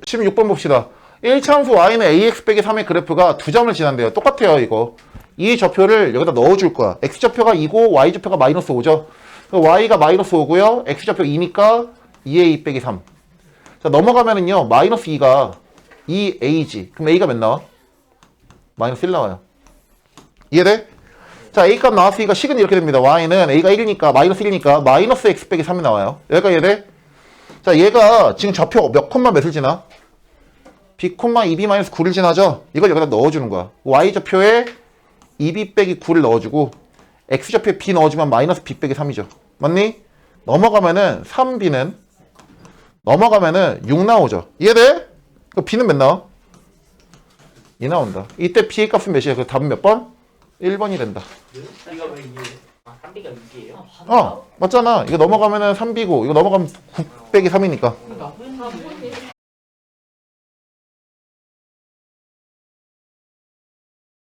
16번 봅시다. 1차함수 y는 ax 빼기 3의 그래프가 두 점을 지난대요. 똑같아요, 이거. 이 좌표를 여기다 넣어줄 거야. x좌표가 2고 y좌표가 마이너스 5죠. y가 마이너스 5고요. x좌표 2니까 2a 빼기 3. 자, 넘어가면은요, 마이너스 2가 2a지. 그럼 a가 몇 나와? 마이너스 1 나와요. 이해돼? 자, a 값 나왔으니까 식은 이렇게 됩니다. y는 a가 1이니까, 마이너스 1이니까, 마이너스 x 빼기 3이 나와요. 여기까지 이해돼? 자, 얘가 지금 좌표 몇 콤마 몇을 지나? b 콤마 2b 마이너스 9를 지나죠? 이걸 여기다 넣어주는 거야. y 좌표에 2b 빼기 9를 넣어주고, x 좌표에 b 넣어주면 마이너스 b 빼기 3이죠. 맞니? 넘어가면은 3b는, 넘어가면은 6 나오죠. 이해돼? 그 b는 몇 나와? 2 나온다. 이때 b의 값은 몇이야? 그 답은 몇 번? 1번이 된다. 이거 왜 이게? 아, 3B가 6이에요? 어, 맞잖아. 이거 넘어가면은 3b고, 이거 넘어가면 9 빼기 3이니까. 그러니까